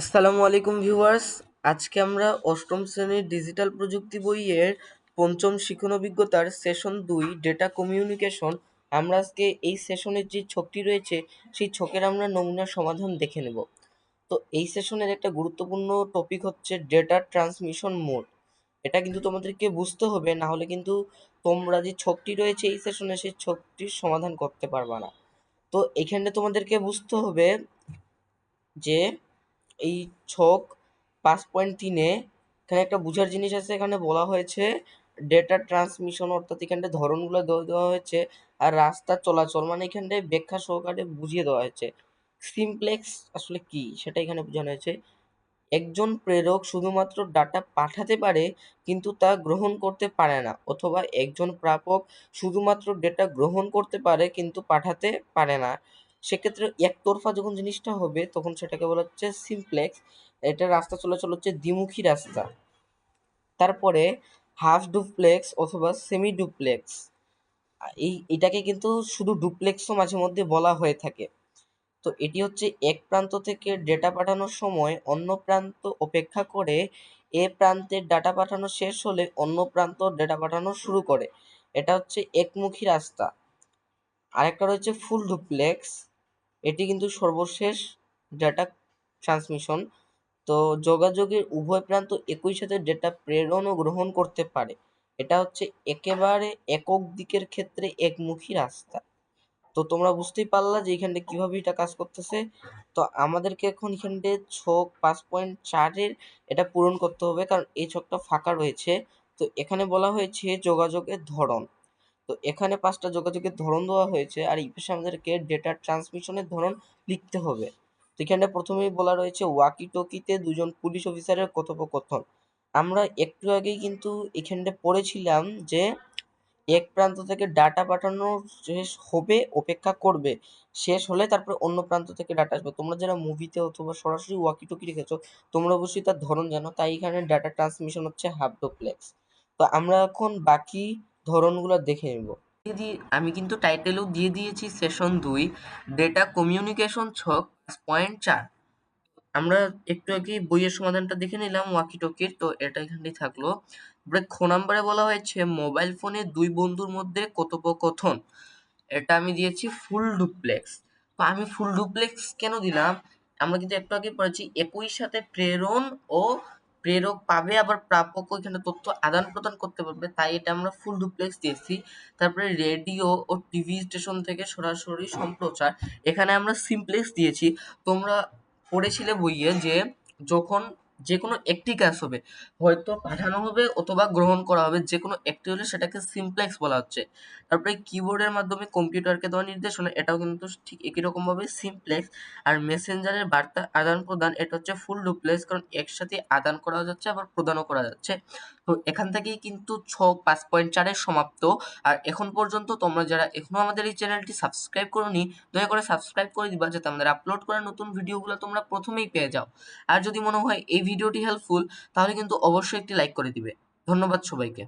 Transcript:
আসসালামু আলাইকুম ভিউয়ার্স। আজকে আমরা অষ্টম শ্রেণির ডিজিটাল প্রযুক্তি বইয়ের পঞ্চম শিক্ষণ অভিজ্ঞতার সেশন দুই, ডেটা কমিউনিকেশন। আমরা আজকে এই সেশনের যে ছকটি রয়েছে, সেই ছকের আমরা নমুনা সমাধান দেখে নেব। তো এই সেশনের একটা গুরুত্বপূর্ণ টপিক হচ্ছে ডেটা ট্রান্সমিশন মোড এটা কিন্তু তোমাদেরকে বুঝতে হবে, না হলে কিন্তু তোমরা যে ছকটি রয়েছে এই সেশনে সেই ছকটির সমাধান করতে পারবা না। তো এখানে তোমাদেরকে বুঝতে হবে যে এই ছক পাঁচ পয়েন্ট তিনে এখানে একটা বুঝার জিনিস আছে, এখানে বলা হয়েছে ডেটা ট্রান্সমিশন অর্থাৎ এখানটায় ধরনগুলো দেওয়া হয়েছে আর রাস্তা চলাচল মানে এখানটায় ব্যাখ্যা সহকারে বুঝিয়ে দেওয়া হয়েছে। সিমপ্লেক্স আসলে কি? সেটা এখানে বোঝানো হয়েছে। একজন প্রেরক শুধুমাত্র ডাটা পাঠাতে পারে, কিন্তু তা গ্রহণ করতে পারে না, অথবা একজন প্রাপক শুধুমাত্র ডেটা গ্রহণ করতে পারে, কিন্তু পাঠাতে পারে না। সেক্ষেত্রে একতরফা যখন জিনিসটা হবে, তখন সেটাকে বলা হচ্ছে সিমপ্লেক্স এটা রাস্তা চলাচল হচ্ছে দ্বিমুখী রাস্তা। তারপরে হাফ ডুপ্লেক্স অথবা সেমি ডুপ্লেক্স এই, এটাকে কিন্তু শুধু ডুপ্লেক্সও মাঝে মধ্যে বলা হয়ে থাকে। তো এটি হচ্ছে এক প্রান্ত থেকে ডেটা পাঠানোর সময় অন্য প্রান্ত অপেক্ষা করে এ প্রান্তের ডাটা পাঠানো শেষ হলে অন্য প্রান্ত ডেটা পাঠানো শুরু করে। এটা হচ্ছে একমুখী রাস্তা। আরেকটা রয়েছে ফুল ডুপ্লেক্স এটি কিন্তু সর্বশেষ ডেটা ট্রান্সমিশন তো যোগাযোগের উভয় প্রান্ত একই সাথে ডেটা প্রেরণ ও গ্রহণ করতে পারে। এটা হচ্ছে একেবারে একক দিকের ক্ষেত্রে একমুখী রাস্তা। তো তোমরা বুঝতেই পারলা যে এখানটা কীভাবে এটা কাজ করতেছে। তো আমাদেরকে এখন এখানটে ছক পাঁচ পয়েন্ট চারের এটা পূরণ করতে হবে, কারণ এই ছকটা ফাঁকা রয়েছে। তো এখানে বলা হয়েছে যোগাযোগের ধরন। তো এখানে পাঁচটা যোগাযোগের ধরন দেওয়া হয়েছে আর এই আমাদেরকে ডেটা ট্রান্সমিশনের ধরন লিখতে হবে। তো এখানে প্রথমেই বলা রয়েছে ওয়াকি টকিতে দুজন পুলিশ অফিসারের কথোপকথন। আমরা একটু আগেই কিন্তু এখানটা পড়েছিলাম যে এক প্রান্ত থেকে ডাটা পাঠানো শেষ হবে, অপেক্ষা করবে, শেষ হলে তারপরে অন্য প্রান্ত থেকে ডাটা আসবে। তোমরা যারা মুভিতে অথবা সরাসরি ওয়াকি টকি রেখেছো, তোমরা অবশ্যই তার ধরন জানো। তাই এখানে ডাটা ট্রান্সমিশন হচ্ছে হাফ ডুপ্লেক্স তো আমরা এখন বাকি ধরনগুলো দেখে নেব। দিয়ে আমি কিন্তু টাইটেলও দিয়ে দিয়েছি সেশন দুই। ডেটা কমিউনিকেশন ছক, পয়েন্ট চার। আমরা একটু আগে বইয়ের সমাধানটা দেখে নিলাম ওয়াকি টকির তো এটা এখানেই থাকল। এবারে খ নাম্বারে বলা হয়েছে, মোবাইল ফোনে দুই বন্ধুর মধ্যে কথোপকথন। এটা আমি দিয়েছি ফুল ডুপ্লেক্স। তো আমি ফুল ডুপ্লেক্স কেন দিলাম? আমরা কিন্তু একটু আগে পড়েছি, একই সাথে প্রেরণ ও প্রেরক পাবে, আবার প্রাপক ওইখানে তথ্য আদান প্রদান করতে পারবে। তাই এটা আমরা ফুল ডুপ্লেক্স দিয়েছি। তারপরে রেডিও ও টিভি স্টেশন থেকে সরাসরি সম্প্রচার। এখানে আমরা সিমপ্লেক্স দিয়েছি। তোমরা পড়েছিলে বইয়ে যে যখন যে কোনো একটি কাজ হবে। হয়তো পাঠানো হবে অথবা গ্রহণ করা হবে যে কোনো একটি হলে সেটাকে সিমপ্লেক্স বলা হচ্ছে। তারপরে কিবোর্ডের মাধ্যমে কম্পিউটারকে দেওয়া নির্দেশনা, এটাও কিন্তু ঠিক একই রকমভাবে সিমপ্লেক্স আর মেসেঞ্জারের বার্তা আদান প্রদান, এটা হচ্ছে ফুল ডুপ্লেক্স কারণ একসাথে আদান করা যাচ্ছে, আবার প্রদানও করা যাচ্ছে। তো এখান থেকেই কিন্তু ছ পাঁচ পয়েন্ট চারের সমাপ্ত। আর এখন পর্যন্ত তোমরা যারা এখনও আমাদের এই চ্যানেলটি সাবস্ক্রাইব করোনি, দয়া করে সাবস্ক্রাইব করে দিবা, যাতে আমাদের আপলোড করা নতুন ভিডিওগুলো তোমরা প্রথমেই পেয়ে যাও। আর যদি মনে হয় এই ভিডিওটি হেল্পফুল তাহলে কিন্তু অবশ্যই একটি লাইক করে দিবে। ধন্যবাদ সবাইকে।